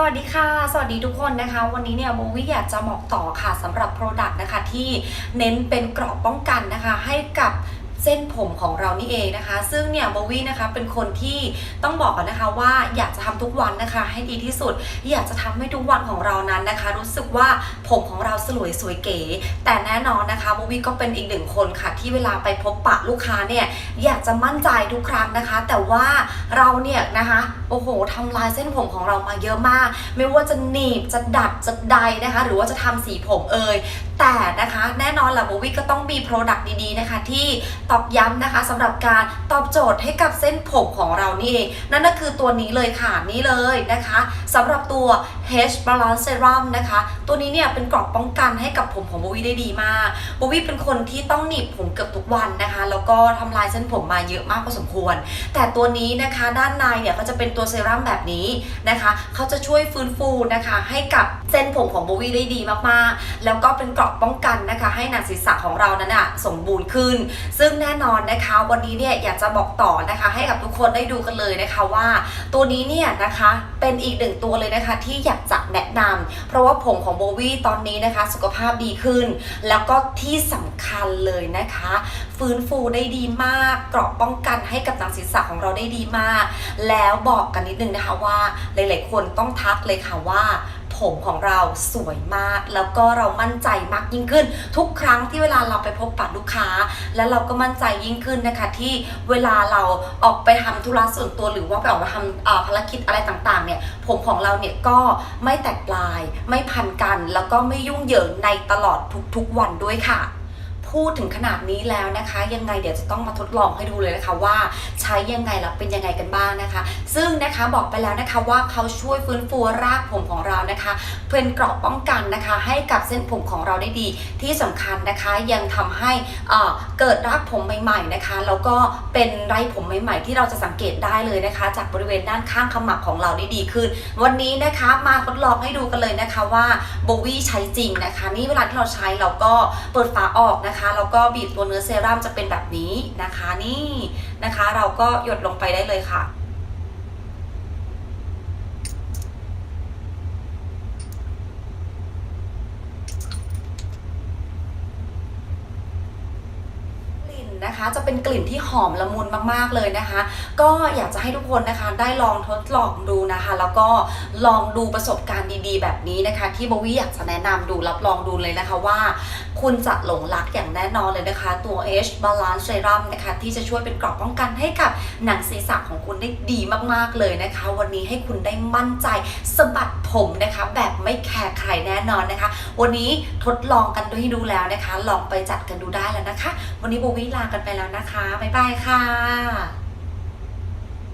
สวัสดีค่ะ สวัสดีทุกคนนะคะ วันนี้เนี่ยโบวี่อยากจะบอกต่อค่ะสำหรับ Product นะคะที่เน้นเป็นเกราะป้องกันนะคะให้กับ เส้นผมของเรานี่เองนะคะ ซึ่งเนี่ยโบวี่นะคะเป็นคนที่ต้องบอกก่อนนะคะว่าอยากจะทำทุกวันนะคะ ให้ดีที่สุด อยากจะทำให้ทุกวันของเรานั้นนะคะ รู้สึกว่าผมของเราสลวยสวยเก๋ แต่แน่นอนนะคะโบวี่ก็เป็นอีกหนึ่งคนค่ะ ที่เวลาไปพบปะลูกค้าเนี่ยอยากจะมั่นใจทุกครั้งนะคะ แต่ว่าเราเนี่ยนะคะโอ้โหทำลายเส้นผมของเรามาเยอะมาก ไม่ว่าจะหนีบจะดัดจะใดนะคะ หรือว่าจะทำสีผมเอ่ยแต่นะคะ แน่นอนแหละโบวี่ก็ต้องมี Product ดีๆนะคะที่ตอกย้ำนะคะสำหรับการตอบโจทย์ให้กับเส้นผมของเรานี่เอง นั่นก็คือตัวนี้เลยค่ะนี่เลยนะคะสำหรับตัว H Balance Serum นะคะ ตัวนี้เนี่ยเป็นกรอบป้องกันให้กับผมของโบวี่ได้ดีมากโบวี่เป็นคนที่ต้องหนีบผมเกือบทุกวันนะคะ แล้วก็ทำลายเส้นผมมาเยอะมากพอสมควร แต่ตัวนี้นะคะด้านในเนี่ยก็จะเป็นตัวเซรั่มแบบนี้นะคะเขาจะช่วยฟื้นฟูนะคะ ให้กับเส้นผมของโบวี่ได้ดีมากๆ แล้วก็เป็นกราะป้องกันนะคะ ให้หนังศีรษะของเรานั้นอะสมบูรณ์ขึ้น ซึ่งแน่นอนนะคะ วันนี้เนี่ยอยากจะบอกต่อนะคะ ให้กับทุกคนได้ดูกันเลยนะคะว่า ตัวนี้เนี่ยนะคะเป็นอีกหนึ่งตัวเลยนะคะ ที่อยากจะแนะนำเพราะว่าผมของโบวี่ตอนนี้นะคะ สุขภาพดีขึ้น แล้วก็ที่สำคัญเลยนะคะ ฟื้นฟูได้ดีมากเกราะป้องกันให้กับหนังศีรษะของเราได้ดีมาก แล้วบอกกันนิดนึงนะคะว่าหลาย ๆ คนต้องทักเลยค่ะว่า ผมของเราสวยมาก แล้วก็เรามั่นใจมากยิ่งขึ้น ทุกครั้งที่เวลาเราไปพบปะลูกค้า แล้วเราก็มั่นใจยิ่งขึ้นนะคะ ที่เวลาเราออกไปทำธุระส่วนตัวหรือว่าไปออกไปทำภารกิจอะไรต่างๆเนี่ยผมของเราเนี่ยก็ไม่แตกปลาย ไม่พันกัน แล้วก็ไม่ยุ่งเหยิงในตลอดทุกๆวันด้วยค่ะ พูดถึงขนาดนี้แล้วนะคะ ยังไงเดี๋ยวจะต้องมาทดลองให้ดูเลยนะคะว่าใช้ยังไงแล้วเป็นยังไงกันบ้างนะคะ ซึ่งนะคะบอกไปแล้วนะคะว่าเขาช่วยฟื้นฟูรากผมของเรานะคะ เป็นเกราะป้องกันนะคะ ให้กับเส้นผมของเราได้ดี ที่สำคัญนะคะยังทำให้อ่อเกิดรากผมใหม่ ๆนะคะแล้วก็เป็นไรผมใหม่ ๆ ที่เราจะสังเกตได้เลยนะคะ จากบริเวณด้านข้างขมับของเราได้ดีขึ้น วันนี้นะคะมาทดลองให้ดูกันเลยนะคะว่าโบวี่ใช้จริงนะคะ นี่เวลาที่เราใช้เราก็เปิดฝาออกนะคะแล้วก็บีบตัวเนื้อเซรั่มจะเป็นแบบนี้นะคะ นี่นะคะ เราก็หยดลงไปได้เลยค่ะ กลิ่ นะคะ จะเป็นกลิ่นที่หอมละมุนมากๆเลยนะคะ ก็อยากจะให้ทุกคนนะคะได้ลองทดลองดูนะคะ แล้วก็ลองดูประสบการณ์ดีๆ แบบนี้นะคะ ที่โบวี่อยากจะแนะนำดูรับรองดูเลยนะคะว่า คุณจะหลงรักอย่างแน่นอนเลยนะคะ ตัว H Balance Serum นะคะที่จะช่วยเป็นเกราะป้องกันให้กับหนังศีรษะของคุณได้ดีมากๆเลยนะคะ วันนี้ให้คุณได้มั่นใจสบัด ผมนะคะแบบไม่แคร์ใครแน่นอนนะคะ วันนี้ทดลองกันด้วยดูแล้วนะคะ ลองไปจัดกันดูได้แล้วนะคะ วันนี้โบวี่ลากันไปแล้วนะคะ บ๊ายบายค่ะ